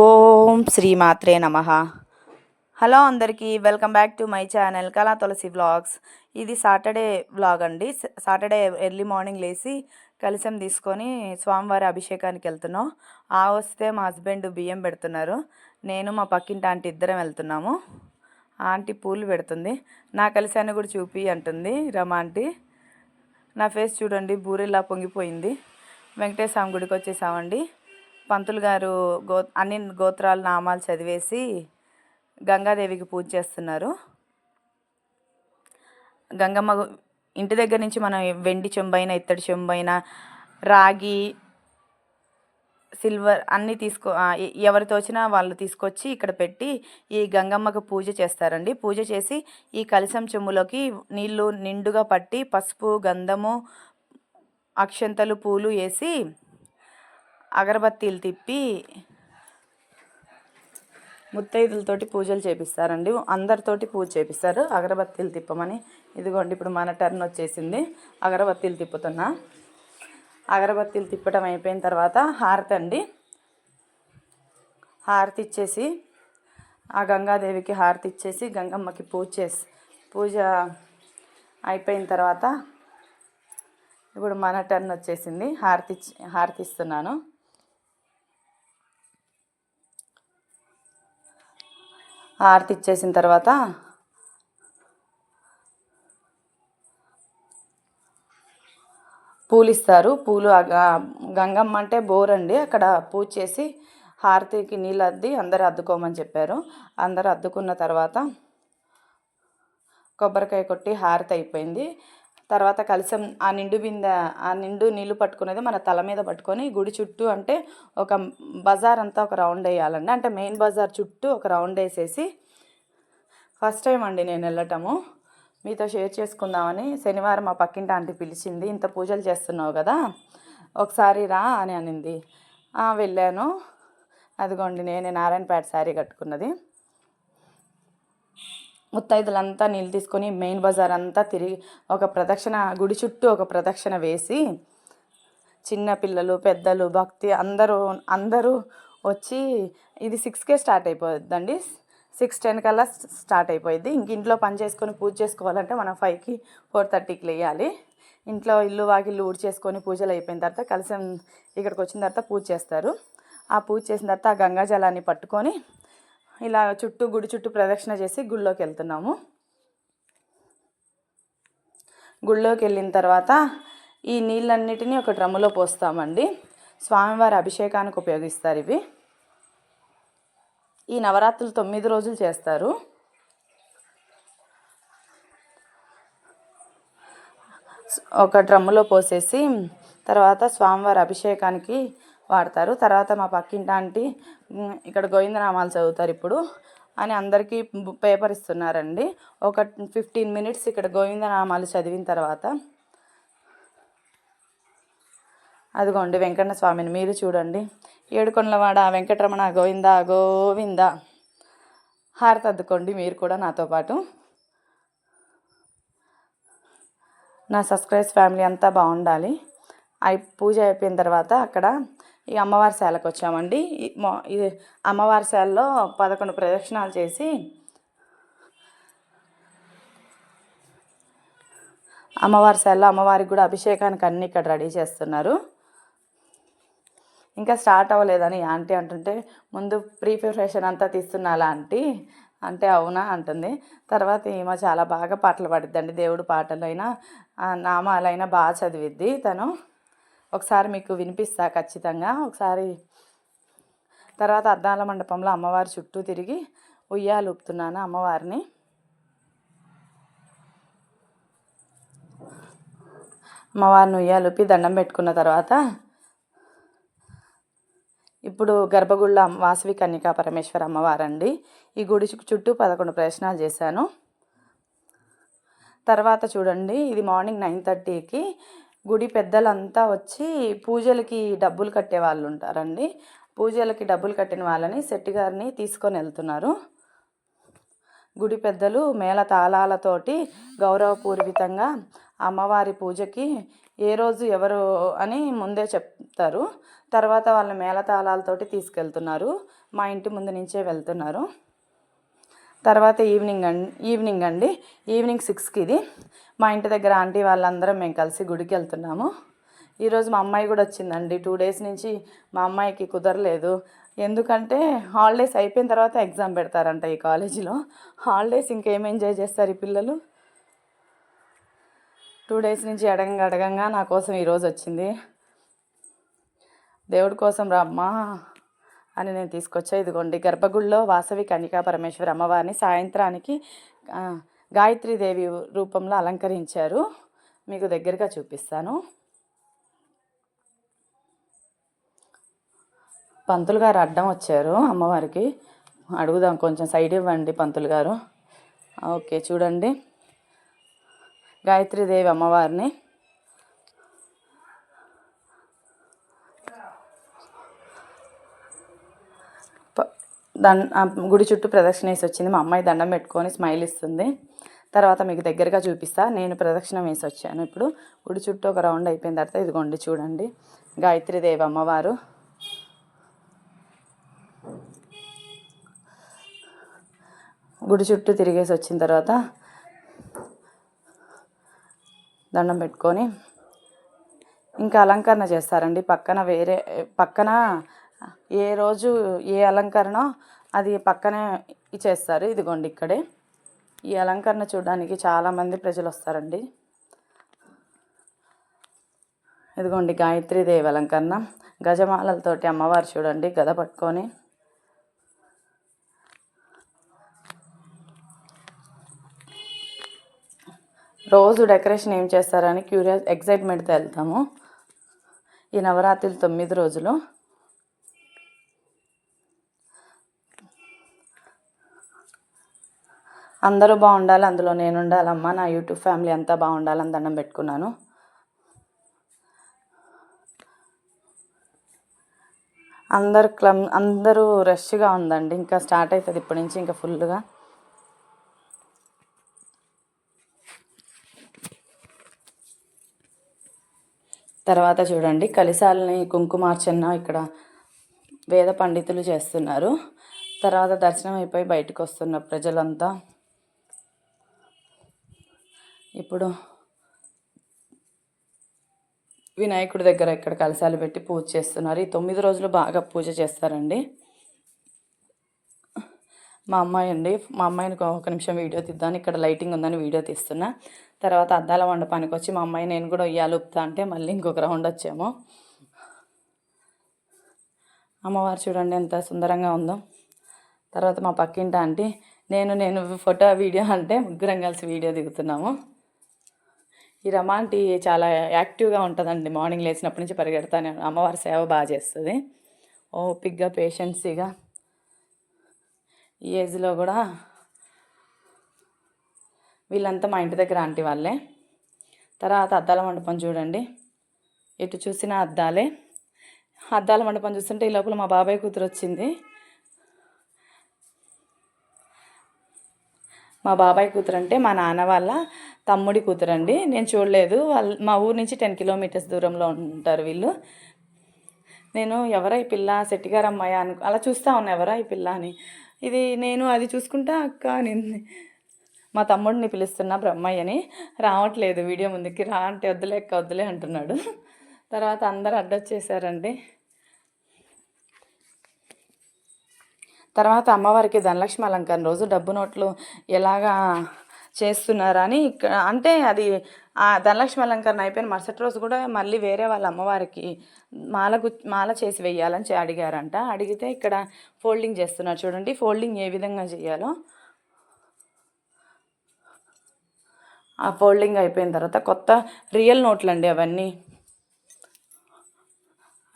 ఓం శ్రీమాత్రే నమ. హలో అందరికీ welcome back to my channel Kala Tulasi vlogs. ఇది సాటర్డే వ్లాగ్ అండి. సాటర్డే ఎర్లీ మార్నింగ్ లేచి కలిసం తీసుకొని స్వామివారి అభిషేకానికి వెళ్తున్నాం. ఆ వస్తే మా హస్బెండ్ బియ్యం పెడుతున్నారు. నేను మా పక్కింటి ఆంటీ ఇద్దరం వెళ్తున్నాము. ఆంటీ పూలు పెడుతుంది. నా కలిసాన్ని కూడా చూపి అంటుంది రమా ఆంటీ. నా ఫేస్ చూడండి బూరెలా పొంగిపోయింది. వెంకటేశ్వర గుడికి వచ్చేసామండి. పంతులు గారు గో అన్ని గోత్రాల నామాలు చదివేసి గంగాదేవికి పూజ చేస్తున్నారు. గంగమ్మ ఇంటి దగ్గర నుంచి మనం వెండి చెంబైన ఇత్తడి చెంబైన రాగి సిల్వర్ అన్నీ తీసుకో ఆ, ఎవరు తోచినా వాళ్ళు తీసుకొచ్చి ఇక్కడ పెట్టి ఈ గంగమ్మకు పూజ చేస్తారండి. పూజ చేసి ఈ కలశం చెమ్ములోకి నీళ్ళు నిండుగా పట్టి పసుపు గంధము అక్షంతలు పూలు వేసి అగరబత్తీలు తిప్పి ముత్తైదులతోటి పూజలు చేపిస్తారండి. అందరితోటి పూజ చేపిస్తారు. అగరబత్తీలు తిప్పమని. ఇదిగోండి ఇప్పుడు మన టర్న్ వచ్చేసింది. అగరబత్తీలు తిప్పుతున్నా. అగరబత్తీలు తిప్పటం అయిపోయిన తర్వాత హారతి అండి. హారతి ఇచ్చేసి ఆ గంగాదేవికి హారతి ఇచ్చేసి గంగమ్మకి పూజ చేసి పూజ అయిపోయిన తర్వాత ఇప్పుడు మన టర్న్ వచ్చేసింది. హారతి హారతిస్తున్నాను హారతి ఇచ్చేసిన తర్వాత పూలు ఇస్తారు పూలు గంగమ్మ అంటే బోర్ అండి. అక్కడ పూజ చేసి హారతికి నీళ్ళు అద్ది అందరు అద్దుకోమని చెప్పారు. అందరు అద్దుకున్న తర్వాత కొబ్బరికాయ కొట్టి హారతి అయిపోయింది. తర్వాత కలసం ఆ నిండు బిందె ఆ నిండు నీళ్ళు పట్టుకునేది మన తల మీద పట్టుకొని గుడి చుట్టూ అంటే ఒక బజార్ అంతా ఒక రౌండ్ వేయాలండి. అంటే మెయిన్ బజార్ చుట్టూ ఒక రౌండ్ వేసేసి ఫస్ట్ టైం అండి నేను వెళ్ళటము. మీతో షేర్ చేసుకుందామని శనివారం మా పక్కింటి ఆంటీ పిలిచింది ఇంత పూజలు చేస్తున్నావు కదా ఒకసారి రా అని అనింది. వెళ్ళాను. అదిగోండి నేనే నారాయణపేట శారీ కట్టుకున్నది. ముత్తైదులంతా నీళ్ళు తీసుకొని మెయిన్ బజార్ అంతా తిరిగి ఒక ప్రదక్షిణ గుడి చుట్టూ ఒక ప్రదక్షిణ వేసి చిన్న పిల్లలు పెద్దలు భక్తి అందరూ అందరూ వచ్చి ఇది సిక్స్కే స్టార్ట్ అయిపోద్దండి. సిక్స్ టెన్ కల్లా స్టార్ట్ అయిపోయింది ఇంక ఇంట్లో పని చేసుకొని పూజ చేసుకోవాలంటే మనం ఫైవ్కి ఫోర్ థర్టీకి లేయాలి. ఇంట్లో ఇల్లు వాకిల్లు ఊడి చేసుకొని పూజలు అయిపోయిన తర్వాత కలిసి ఇక్కడికి వచ్చిన తర్వాత పూజ చేస్తారు. ఆ పూజ చేసిన తర్వాత ఆ గంగా జలాన్ని పట్టుకొని ఇలా చుట్టూ గుడి చుట్టూ ప్రదక్షిణ చేసి గుళ్ళోకి వెళ్తున్నాము. గుళ్ళోకి వెళ్ళిన తర్వాత ఈ నీళ్ళన్నిటినీ ఒక డ్రమ్ములో పోస్తామండి. స్వామివారి అభిషేకానికి ఉపయోగిస్తారు ఇవి. ఈ నవరాత్రులు తొమ్మిది రోజులు చేస్తారు. ఒక డ్రమ్ములో పోసేసి తర్వాత స్వామివారి అభిషేకానికి వాడతారు. తర్వాత మా పక్కింటి ఆంటీ ఇక్కడ గోవిందనామాలు చదువుతారు ఇప్పుడు అని అందరికీ పేపర్ ఇస్తున్నారండి. ఒక ఫిఫ్టీన్ మినిట్స్ ఇక్కడ గోవిందనామాలు చదివిన తర్వాత అదిగోండి వెంకన్న స్వామిని మీరు చూడండి. ఏడుకొండలవాడ వెంకటరమణ గోవింద గోవింద. హారతద్దుకోండి మీరు కూడా నాతో పాటు. నా సబ్స్క్రైబ్స్ ఫ్యామిలీ అంతా బాగుండాలి. అయి పూజ అయిపోయిన తర్వాత అక్కడ ఈ అమ్మవారి శాలకు వచ్చామండి. ఇది అమ్మవారి శాలలో పదకొండు ప్రదక్షిణాలు చేసి అమ్మవారి శాలలో అమ్మవారికి కూడా అభిషేకానికి అన్ని ఇక్కడ రెడీ చేస్తున్నారు. ఇంకా స్టార్ట్ అవ్వలేదని ఆంటీ అంటుంటే ముందు ప్రీ ప్రిపరేషన్ అంతా తీస్తున్నాలా ఆంటీ. అంటే అవునా అంటుంది. తర్వాత ఈమె చాలా బాగా పాటలు పాడిద్దండి. దేవుడు పాటలైనా నామాలైనా బాగా చదివిద్ది తను. ఒకసారి మీకు వినిపిస్తా ఖచ్చితంగా. ఒకసారి తర్వాత అద్దాల మండపంలో అమ్మవారి చుట్టూ తిరిగి ఉయ్యాలు ఊపుతున్నాను అమ్మవారిని. అమ్మవారిని ఉయ్యాలుపి దండం పెట్టుకున్న తర్వాత ఇప్పుడు గర్భగుళ్ళ వాసవి కన్యకా పరమేశ్వర అమ్మవారండి. ఈ గుడి చుట్టూ పదకొండు ప్రదక్షిణాలు చేశాను. తర్వాత చూడండి ఇది మార్నింగ్ నైన్ థర్టీకి గుడి పెద్దలంతా వచ్చి పూజలకి డబ్బులు కట్టే వాళ్ళు ఉంటారండి పూజలకి డబ్బులు కట్టిన వాళ్ళని శెట్టి గారిని తీసుకొని వెళ్తున్నారు. గుడి పెద్దలు మేళ తాళాలతోటి గౌరవపూర్వితంగా అమ్మవారి పూజకి ఏ రోజు ఎవరు అని ముందే చెప్తారు. తర్వాత వాళ్ళ మేళతాళాలతోటి తీసుకెళ్తున్నారు. మా ఇంటి ముందు నుంచే వెళ్తున్నారు. తర్వాత ఈవినింగ్ అండి ఈవినింగ్ అండి. ఈవినింగ్ సిక్స్కి ఇది. మా ఇంటి దగ్గర ఆంటీ వాళ్ళందరం మేము కలిసి గుడికి వెళ్తున్నాము. ఈరోజు మా అమ్మాయి కూడా వచ్చిందండి. టూ డేస్ నుంచి మా అమ్మాయికి కుదరలేదు. ఎందుకంటే హాలిడేస్ అయిపోయిన తర్వాత ఎగ్జామ్ పెడతారంట ఈ కాలేజీలో. హాలిడేస్ ఇంకేం ఎంజాయ్ చేస్తారు ఈ పిల్లలు? టూ డేస్ నుంచి అడగంగా అడగంగా నా కోసం ఈరోజు వచ్చింది. దేవుడి కోసం రామ్మా అని నేను తీసుకొచ్చా. ఇదిగోండి గర్భగుడిలో వాసవి కన్యకా పరమేశ్వరి అమ్మవారిని సాయంత్రానికి గాయత్రీదేవి రూపంలో అలంకరించారు. మీకు దగ్గరగా చూపిస్తాను. పంతులు గారు అడ్డం వచ్చారు అమ్మవారికి. అడుగుదాం కొంచెం సైడ్ ఇవ్వండి పంతులు గారు. ఓకే చూడండి. గాయత్రీదేవి అమ్మవారిని. దండ గుడి చుట్టూ ప్రదక్షిణ వేసి వచ్చింది. మా అమ్మాయి దండం పెట్టుకొని స్మైల్ ఇస్తుంది. తర్వాత మీకు దగ్గరగా చూపిస్తా. నేను ప్రదక్షిణ వేసి వచ్చాను ఇప్పుడు. గుడి చుట్టూ ఒక రౌండ్ అయిపోయిన తర్వాత ఇదిగోండి చూడండి. గాయత్రీదేవి అమ్మవారు. గుడి చుట్టూ తిరిగేసి వచ్చిన తర్వాత దండం పెట్టుకొని ఇంకా అలంకరణ చేస్తారండి. పక్కన వేరే పక్కన ఏ రోజు ఏ అలంకరణ అది పక్కనే చేస్తారు. ఇదిగోండి ఇక్కడే. ఈ అలంకరణ చూడడానికి చాలామంది ప్రజలు వస్తారండి. ఇదిగోండి గాయత్రీదేవి అలంకరణ. గజమాలలతోటి అమ్మవారు చూడండి గద పట్టుకొని. రోజు డెకరేషన్ ఏం చేస్తారని క్యూరియస్ ఎగ్జైట్మెంట్తో వెళ్తాము. ఈ నవరాత్రులు తొమ్మిది రోజులు. అందరూ బాగుండాలి అందులో నేను ఉండాలమ్మా నా యూట్యూబ్ ఫ్యామిలీ అంతా బాగుండాలని దండం పెట్టుకున్నాను. అందరు క్లమ్ అందరూ రష్గా ఉందండి ఇంకా స్టార్ట్ అవుతుంది ఇప్పటి నుంచి ఇంకా ఫుల్గా. తర్వాత చూడండి కలిశాలని కుంకుమార్చన ఇక్కడ వేద పండితులు చేస్తున్నారు. తర్వాత దర్శనం అయిపోయి బయటకు వస్తున్న ప్రజలంతా. ఇప్పుడు వినాయకుడి దగ్గర ఇక్కడ కలశాలు పెట్టి పూజ చేస్తున్నారు. ఈ తొమ్మిది రోజులు బాగా పూజ చేస్తారండి. మా అమ్మాయి అండి. మా అమ్మాయిని ఒక- నిమిషం వీడియో తీద్దాను ఇక్కడ లైటింగ్ ఉందని వీడియో తీస్తున్నా. తర్వాత అద్దాల మండపానికి వచ్చి మా అమ్మాయి నేను కూడా ఉయ్యాలు ఊపుతా అంటే మళ్ళీ ఇంకొక రౌండ్ వచ్చాము. అమ్మవారు చూడండి ఎంత సుందరంగా ఉందో. తర్వాత మా పక్కింటి ఆంటీ నేను నేను ఫోటో వీడియో అంటే ముగ్గురం కలిసి వీడియో దిగుతున్నాము. ఈ రమాంటి చాలా యాక్టివ్గా ఉంటుందండి. మార్నింగ్ లేచినప్పటి నుంచి పరిగెడతానే అమ్మవారి సేవ బాగా చేస్తుంది. ఓపిక్గా పేషెన్సీగా ఈ ఏజ్లో కూడా వీళ్ళంతా మా ఇంటి దగ్గర ఆంటీ వాళ్ళే. తర్వాత అద్దాల మండపం చూడండి. ఎటు చూసినా అద్దాలే. అద్దాల మండపం చూస్తుంటే ఈ లోపల మా బాబాయ్ కూతురు వచ్చింది మా బాబాయ్ కూతురు అంటే మా నాన్న వాళ్ళ తమ్ముడి కూతురు అండి నేను చూడలేదు. వాళ్ళు మా ఊరు నుంచి టెన్ కిలోమీటర్స్ దూరంలో ఉంటారు వీళ్ళు. నేను ఎవరా ఈ పిల్ల? శెట్టిగారు అమ్మాయి అను అలా చూస్తా ఉన్నా ఎవరా ఈ పిల్ల అని. ఇది నేను అది చూసుకుంటా అక్క నేను మా తమ్ముడిని పిలుస్తున్నా బ్రహ్మయ్య అని రావట్లేదు వీడియో ముందుకి రా అంటే వద్దులే అక్క వద్దులే అంటున్నాడు. తర్వాత అందరు అడ్డొచ్చేసారండి. తర్వాత అమ్మవారికి ధనలక్ష్మి అలంకారం. రోజు డబ్బు నోట్లు ఎలాగా చేస్తున్నారని ఇక్కడ అంటే అది ఆ ధనలక్ష్మి అలంకరణ అయిపోయిన మరుసటి రోజు కూడా మళ్ళీ వేరే వాళ్ళ అమ్మవారికి మాల గు మాల చేసి వెయ్యాలని అడిగారంట. అడిగితే ఇక్కడ ఫోల్డింగ్ చేస్తున్నారు చూడండి. ఫోల్డింగ్ ఏ విధంగా చేయాలో. ఆ ఫోల్డింగ్ అయిపోయిన తర్వాత కొత్త రియల్ నోట్లు అండి అవన్నీ.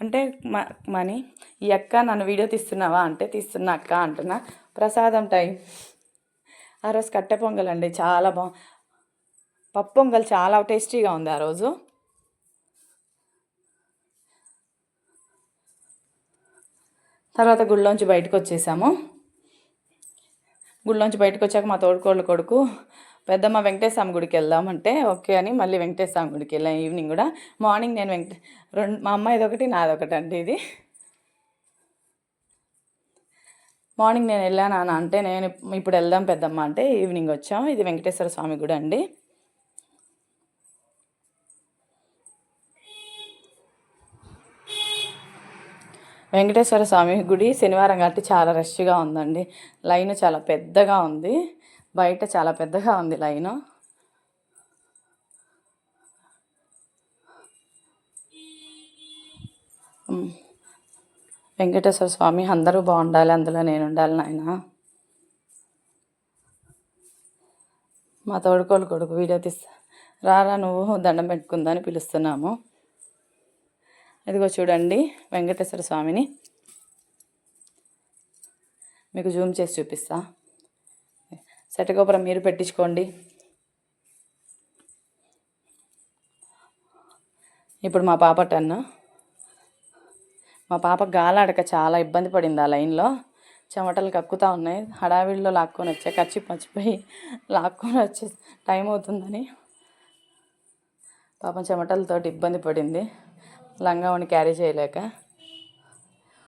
అంటే మ మనీ ఈ అక్క నన్ను వీడియో తీస్తున్నావా? అంటే తీస్తున్నా అక్క అంటున్నా. ప్రసాదం టైం. ఆ రోజు కట్టె పొంగల్ అండి చాలా బా పప్పు పొంగల్ చాలా టేస్టీగా ఉంది ఆ రోజు. తర్వాత గుళ్ళోంచి బయటకు వచ్చేసాము గుళ్ళోంచి బయటకు వచ్చాక మా తోడుకోళ్ళ కొడుకు పెద్దమ్మ వెంకటేశ్వర గుడికి వెళ్దామంటే ఓకే అని మళ్ళీ వెంకటేశ్వర గుడికి వెళ్ళాం. ఈవినింగ్ కూడా. మార్నింగ్ నేను వెంకట రెండు మా అమ్మాయిది ఒకటి నాదొకటి అండి ఇది. మార్నింగ్ నేను వెళ్ళాను అంటే నేను ఇప్పుడు వెళ్దాం పెద్దమ్మ అంటే ఈవినింగ్ వచ్చాం ఇది వెంకటేశ్వర స్వామి గుడి అండి. వెంకటేశ్వర స్వామి గుడి శనివారం కాబట్టి చాలా రష్గా ఉందండి. లైన్ చాలా పెద్దగా ఉంది. బయట చాలా పెద్దగా ఉంది లైను. వెంకటేశ్వర స్వామి అందరూ బాగుండాలి అందులో నేను ఉండాలి నాయన. మా తోడుకోలు కొడుకు వీడియో తీస్తా. రారా నువ్వు దండం పెట్టుకుందని పిలుస్తున్నాము. ఇదిగో చూడండి వెంకటేశ్వర స్వామిని. మీకు జూమ్ చేసి చూపిస్తా. శటగోపురం మీరు పెట్టించుకోండి. ఇప్పుడు మా పాప టన్ను మా పాప గాలాడక చాలా ఇబ్బంది పడింది ఆ లైన్లో చెమటలు కక్కుతూ ఉన్నాయి. హడావిడిలో లాక్కొని వచ్చా ఖర్చు మర్చిపోయి లాక్కొని వచ్చే టైం అవుతుందని. పాపం చెమటలతోటి ఇబ్బంది పడింది. లంగా క్యారీ చేయలేక.